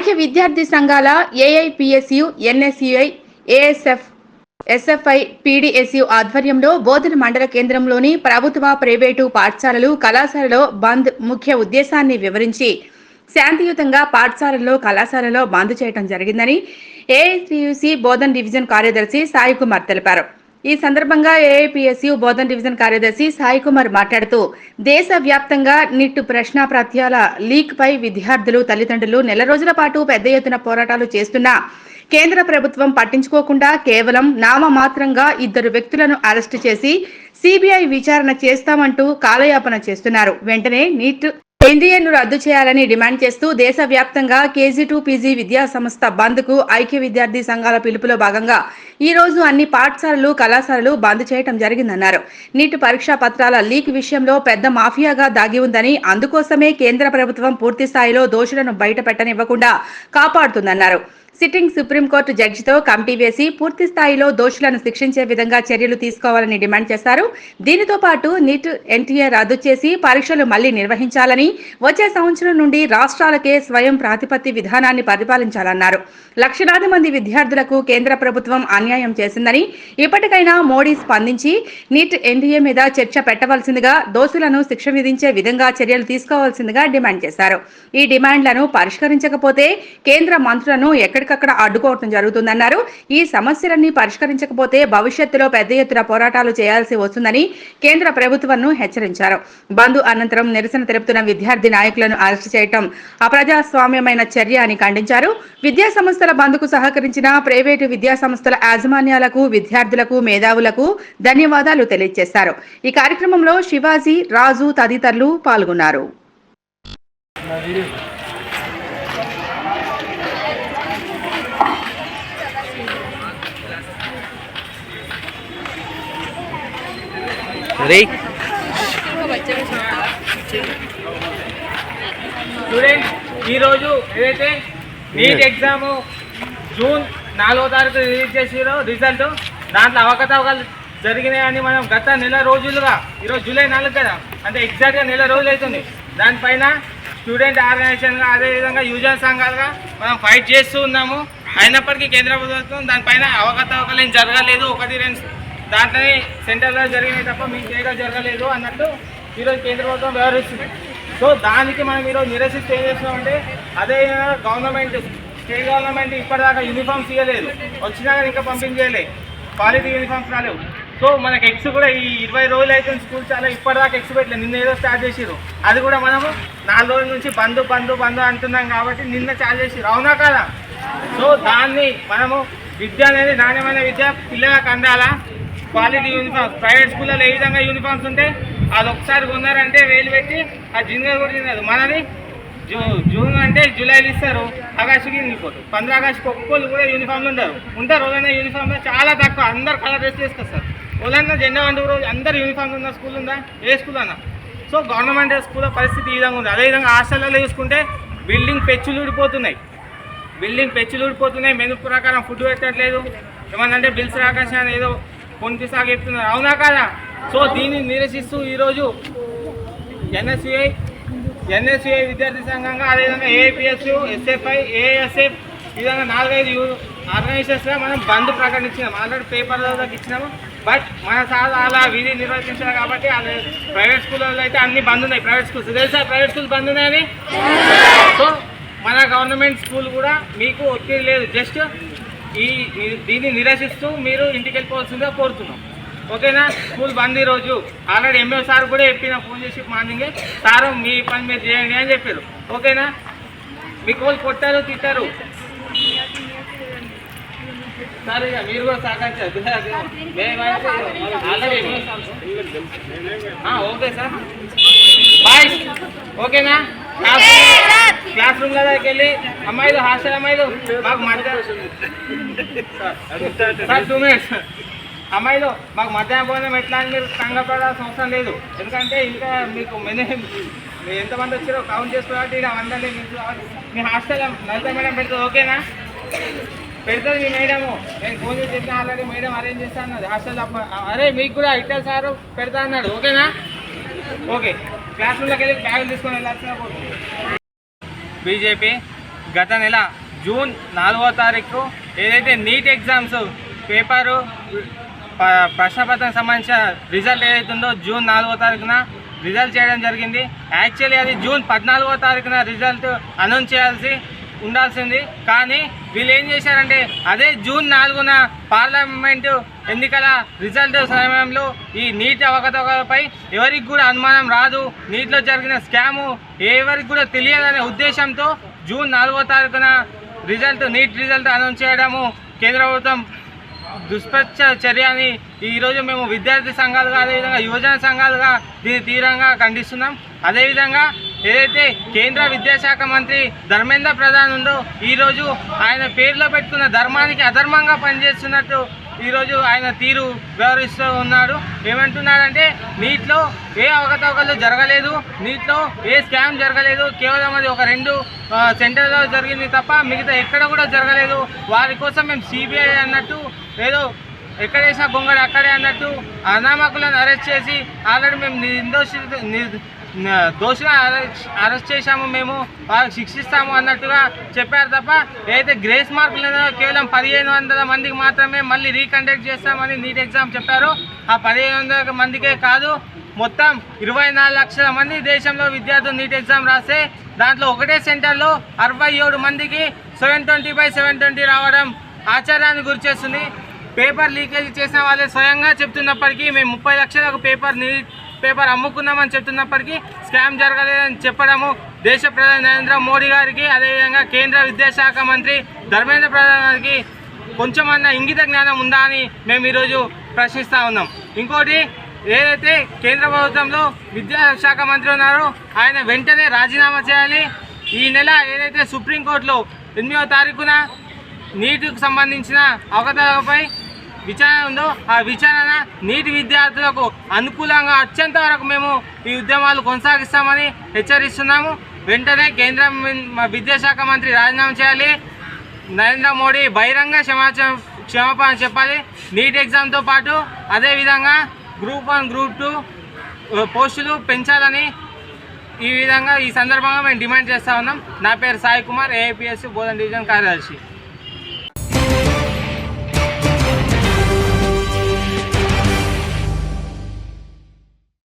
ఐక్య విద్యార్థి సంఘాల AIPSU NSUI ASF SFI PDSU ఆధ్వర్యంలో బోధన మండల కేంద్రంలోని ప్రభుత్వ ప్రైవేటు పాఠశాలలు కళాశాలలో బంద్ ముఖ్య ఉద్దేశాన్ని వివరించి శాంతియుతంగా పాఠశాలల్లో కళాశాలలో బంద్ చేయడం జరిగిందని ఏఐసియుసి బోధన్ డివిజన్ కార్యదర్శి సాయి కుమార్ తెలిపారు. ఈ సందర్భంగా ఏఐపిఎస్యు బోధన డివిజన్ కార్యదర్శి సాయి కుమార్ మాట్లాడుతూ దేశవ్యాప్తంగా నిట్టు ప్రశ్నాప్రాత్యాల లీక్ పై విద్యార్థులు తల్లిదండ్రులు నెల రోజుల పాటు పెద్ద ఎత్తున పోరాటాలు చేస్తున్నా కేంద్ర ప్రభుత్వం పట్టించుకోకుండా కేవలం నామమాత్రంగా ఇద్దరు వ్యక్తులను అరెస్టు చేసి సిబిఐ విచారణ చేస్తామంటూ కాలయాపన చేస్తున్నారు. వెంటనే నీట్ ఎన్డీఏను రద్దు చేయాలని డిమాండ్ చేస్తూ దేశవ్యాప్తంగా కేజీ టూ పీజీ విద్యా సంస్థ బంద్కు ఐక్య విద్యార్థి సంఘాల పిలుపులో భాగంగా ఈ రోజు అన్ని పాఠశాలలు కళాశాలలు బంద్ చేయడం జరిగిందన్నారు. నీట్ పరీక్షా పత్రాల లీక్ విషయంలో పెద్ద మాఫియాగా దాగి ఉందని అందుకోసమే కేంద్ర ప్రభుత్వం పూర్తి స్థాయిలో దోషులను బయట పెట్టనివ్వకుండా కాపాడుతుందన్నారు. సిట్టింగ్ సుప్రీంకోర్టు జడ్జితో కమిటీ వేసి పూర్తి స్థాయిలో దోషులను శిక్షించే విధంగా చర్యలు తీసుకోవాలని డిమాండ్ చేశారు. దీనితో పాటు నీట్ ఎన్టీఏ రద్దు చేసి పరీక్షలు మళ్ళీ నిర్వహించాలని వచ్చే సంవత్సరం నుండి రాష్ట్రాలకే స్వయం ప్రాతిపత్తి విధానాన్ని పరిపాలించాలన్నారు. లక్షలాది మంది విద్యార్థులకు కేంద్ర ప్రభుత్వం అన్యాయం చేసిందని ఇప్పటికైనా మోడీ స్పందించి నీట్ ఎన్టీఏ మీద చర్చ పెట్టవలసిందిగా దోషులను శిక్ష విధించే విధంగా చర్యలు తీసుకోవాల్సిందిగా డిమాండ్ చేశారు. ఈ డిమాండ్లను పరిష్కరించకపోతే కేంద్ర మంత్రులను ఎక్కడికక్కడ అడ్డుకోవటం జరుగుతుందన్నారు. ఈ సమస్యలన్నీ పరిష్కరించకపోతే భవిష్యత్తులో పెద్ద ఎత్తున పోరాటాలు చేయాల్సి వస్తుందని కేంద్ర ప్రభుత్వం హెచ్చరించారు. బంద్ అనంతరం నిరసన తెలుపుతున్న విద్యార్థి నాయకులను అరెస్టు చేయటం అప్రజాస్వామ్యమైన చర్య అని ఖండించారు. విద్యా సంస్థల బంద్కు సహకరించిన ప్రైవేటు విద్యా సంస్థల యాజమాన్యాలకు విద్యార్థులకు మేధావులకు ధన్యవాదాలు తెలియజేశారు. ఈ కార్యక్రమంలో శివాజీ రాజు తదితరులు పాల్గొన్నారు. రే స్టూడెంట్స్ ఈరోజు ఏదైతే నీట్ ఎగ్జామ్ జూన్ నాలుగో తారీఖు రిలీజ్ చేసిరో రిజల్ట్ దాంట్లో అవకతవకలు జరిగినాయని మనం గత నెల రోజులుగా ఈరోజు జూలై నాలుగు కదా అంటే ఎగ్జాక్ట్గా నెల రోజులు అవుతుంది. దానిపైన స్టూడెంట్ ఆర్గనైజేషన్గా అదేవిధంగా యూజర్ సంఘాలుగా మనం ఫైట్ చేస్తూ ఉన్నాము. అయినప్పటికీ కేంద్ర ప్రభుత్వం దానిపైన అవకతవకలు ఏం జరగలేదు. ఒకటి రెండు దాంట్లోనే సెంటర్లో జరిగినాయి తప్ప మీ చేయడం జరగలేదు అన్నట్టు ఈరోజు కేంద్ర ప్రభుత్వం వ్యవహరిస్తుంది. సో దానికి మనం ఈరోజు నిరసిస్తే ఏం చేస్తున్నామంటే అదే గవర్నమెంట్ స్టేట్ గవర్నమెంట్ ఇప్పటిదాకా యూనిఫామ్స్ ఇవ్వలేదు. వచ్చినా కానీ ఇంకా పంపించేయలే క్వాలిటీ యూనిఫామ్స్ రాలేవు. సో మనకి ఎక్స్ కూడా ఈ ఇరవై రోజులు అయితే స్కూల్ చాలా ఇప్పటిదాకా ఎక్స్ పెట్టలేదు నిన్న ఏదో స్టార్ట్ చేసిరు అది కూడా మనము నాలుగు రోజుల నుంచి బంధు బంధు బంధు అంటున్నాం కాబట్టి నిన్న స్టార్ట్ చేసిరు అవునా కదా? సో దాన్ని మనము విద్య అనేది నాణ్యమైన విద్య పిల్లలకు అందాలా? క్వాలిటీ యూనిఫామ్స్ ప్రైవేట్ స్కూల్లో ఏ విధంగా యూనిఫామ్స్ ఉంటాయి అది ఒకసారి కొన్నారంటే వేలు పెట్టి ఆ జిన్నర్ కూడా తినదు మనది జూ జూన్ అంటే జూలైలో ఇస్తారు. ఆగస్టుకి వెళ్ళిపోతారు. పంద్ర ఆగస్టుకి ఒక్కొక్కరు కూడా యూనిఫామ్లు ఉండరు ఉంటారు. రోజైనా యూనిఫామ్లో చాలా తక్కువ. అందరు కలర్ డ్రెస్ వేసుకొస్తారు వాళ్ళన్నా జెండా వంటి రోజు అందరు యూనిఫామ్లు ఉన్న స్కూల్ ఉందా? ఏ స్కూల్ అన్నా. సో గవర్నమెంట్ స్కూల్ పరిస్థితి ఈ విధంగా ఉంది. అదేవిధంగా హాస్టల్లో చూసుకుంటే బిల్డింగ్ పెచ్చులు ఊడిపోతున్నాయి. బిల్డింగ్ పెచ్చులు ఊడిపోతున్నాయి. మెను ప్రకారం ఫుడ్ పెట్టట్లేదు. ఏమన్నంటే బిల్స్ రాకాశాన్ని ఏదో కొనసాగిస్తున్నారు అవునా కదా? సో దీన్ని నిరసిస్తూ ఈరోజు ఎన్ఎస్యుఐ ఎన్ఎస్యుఐ విద్యార్థి సంఘంగా అదేవిధంగా ఏఐపిఎస్ ఎస్ఎఫ్ఐ ఏఎస్ఎఫ్ ఈ విధంగా నాలుగైదు యూ- ఆర్గనైజేషన్స్గా మనం బంద్ ప్రకటించినాం. ఆల్రెడీ పేపర్లో దాకా ఇచ్చినాము. బట్ మన సార్ అలా విధి నిర్వహించారు కాబట్టి అది ప్రైవేట్ స్కూల్లో అయితే అన్ని బంద్ ఉన్నాయి. Private schools. తెలుసా ప్రైవేట్ స్కూల్స్ బంద్ ఉన్నాయని? సో మన గవర్నమెంట్ స్కూల్ కూడా మీకు ఒత్తిడి లేదు. జస్ట్ ఈ దీన్ని నిరసిస్తూ మీరు ఇంటికి వెళ్ళిపోవాల్సిందిగా కోరుతున్నాం. ఓకేనా? స్కూల్ బంద్ ఈ రోజు. ఆల్రెడీ ఎంఏ సార్ కూడా చెప్పిన ఫోన్ చేసి మార్నింగే సార్ మీ పని మీరు చేయండి అని చెప్పారు. ఓకేనా? మీకు వాళ్ళు కొట్టారు తిట్టారు. సరే మీరు కూడా సహకరించారు ఓకే సార్. బాయ్. ఓకేనా? క్లాస్ క్లాస్ రూమ్ దగ్గరికి వెళ్ళి అమ్మాయిలు హాస్టల్ అమ్మాయిలు మాకు మధ్యాహ్నం టూ మినిట్స్. అమ్మాయిలు మాకు మధ్యాహ్నం భోజనం ఎట్లా అని మీరు కంగపడాల్సిన అవసరం లేదు. ఎందుకంటే ఇంకా మీకు మెనే మీరు ఎంతమంది వచ్చారో కౌంట్ చేసుకోవాలి ఇలా అందరినీ మీకు మీ హాస్టల్ లలిత మేడం పెడుతుంది ఓకేనా? పెడుతుంది మీ మేడము. నేను ఫోన్ చేసి చెప్పిన ఆల్రెడీ మేడం అరేంజ్ చేస్తా అన్నది. హాస్టల్ అరే మీకు కూడా ఇట్లా సార్ పెడతా అన్నాడు ఓకేనా? ఓకే. క్లాస్ రూమ్లోకి వెళ్ళి బ్యాగులు తీసుకొని వెళ్ళాల్సిన బీజేపీ గత నెల జూన్ నాలుగో తారీఖు ఏదైతే నీట్ ఎగ్జామ్స్ పేపరు ప్రశ్నపత్రం సంబంధించిన రిజల్ట్ ఏదైతుందో జూన్ నాలుగో తారీఖున రిజల్ట్ చేయడం జరిగింది. యాక్చువల్లీ అది జూన్ పద్నాలుగో తారీఖున రిజల్ట్ అనౌన్స్ చేయాల్సి ఉండాల్సింది. కానీ వీళ్ళు ఏం చేశారంటే అదే జూన్ నాలుగున పార్లమెంటు ఎన్నికల రిజల్ట్ సమయంలో ఈ నీటి అవకతవకలపై ఎవరికి కూడా అనుమానం రాదు. నీటిలో జరిగిన స్కాము ఎవరికి కూడా తెలియదనే ఉద్దేశంతో జూన్ నాలుగో తారీఖున రిజల్ట్ నీట్ రిజల్ట్ అనౌన్స్ చేయడము కేంద్ర ప్రభుత్వం దుష్ప్రచ చర్య అని ఈరోజు మేము విద్యార్థి సంఘాలుగా అదేవిధంగా యువజన సంఘాలుగా దీన్ని తీవ్రంగా ఖండిస్తున్నాం. అదేవిధంగా ఏదైతే కేంద్ర విద్యాశాఖ మంత్రి ధర్మేంద్ర ప్రధాన్ ఉందో ఈరోజు ఆయన పేరులో పెట్టుకున్న ధర్మానికి అధర్మంగా పనిచేస్తున్నట్టు ఈరోజు ఆయన తీరు వ్యవహరిస్తూ ఉన్నాడు. ఏమంటున్నాడంటే నీటిలో ఏ అవకతవకలు జరగలేదు నీటిలో ఏ స్కామ్ జరగలేదు కేవలం అది ఒక రెండు సెంటర్లో జరిగింది తప్ప మిగతా ఎక్కడ కూడా జరగలేదు. వారి కోసం మేము సిబిఐ అన్నట్టు ఏదో ఎక్కడ వేసిన గొంగడు అక్కడే అన్నట్టు అనామకులను అరెస్ట్ చేసి ఆల్రెడీ మేము నిర్దోషి నిర్- అరెస్ట్ అరెస్ట్ చేశాము మేము వాళ్ళకి శిక్షిస్తాము అన్నట్టుగా చెప్పారు తప్ప ఏదైతే గ్రేస్ మార్కులు కేవలం పదిహేను వందల మందికి మాత్రమే మళ్ళీ రీకండక్ట్ చేస్తామని నీట్ ఎగ్జామ్ చెప్పారు. ఆ పదిహేను వందల మందికే కాదు మొత్తం ఇరవై నాలుగు లక్షల మంది దేశంలో విద్యార్థులు నీట్ ఎగ్జామ్ రాస్తే దాంట్లో ఒకటే సెంటర్లో అరవై ఏడు మందికి seven twenty by seven twenty రావడం ఆశ్చర్యాన్ని గురిచేస్తుంది పేపర్ లీకేజ్ చేసిన వాళ్ళే స్వయంగా చెప్తున్నప్పటికీ మేము ముప్పై లక్షలకు పేపర్ నీట్ పేపర్ అమ్ముకున్నామని చెప్తున్నప్పటికీ స్కామ్ జరగలేదని చెప్పడము దేశ ప్రధాని నరేంద్ర మోడీ గారికి అదేవిధంగా కేంద్ర విద్యాశాఖ మంత్రి ధర్మేంద్ర ప్రధాన్ గారికి కొంచెమన్నా ఇంగిత జ్ఞానం ఉందా అని మేము ఈరోజు ప్రశ్నిస్తూ ఉన్నాం. ఇంకోటి ఏదైతే కేంద్ర ప్రభుత్వంలో విద్యాశాఖ మంత్రి ఉన్నారో ఆయన వెంటనే రాజీనామా చేయాలి. ఈ నెల ఏదైతే సుప్రీంకోర్టులో ఎనిమిదవ తారీఖున నీటికి సంబంధించిన అవకతవకపై విచారణ ఉందో ఆ విచారణ నీటి విద్యార్థులకు అనుకూలంగా అత్యంత వరకు మేము ఈ ఉద్యమాలు కొనసాగిస్తామని హెచ్చరిస్తున్నాము. వెంటనే కేంద్ర విద్యాశాఖ మంత్రి రాజీనామా చేయాలి. నరేంద్ర మోడీ బహిరంగ క్షమాచ క్షమాపణ చెప్పాలి. నీట్ ఎగ్జామ్తో పాటు అదేవిధంగా గ్రూప్ వన్ గ్రూప్ టూ పోస్టులు పెంచాలని ఈ విధంగా ఈ సందర్భంగా మేము డిమాండ్ చేస్తా ఉన్నాం. నా పేరు సాయి కుమార్ ఏఐపిఎస్ బోధన డివిజన్ కార్యదర్శి.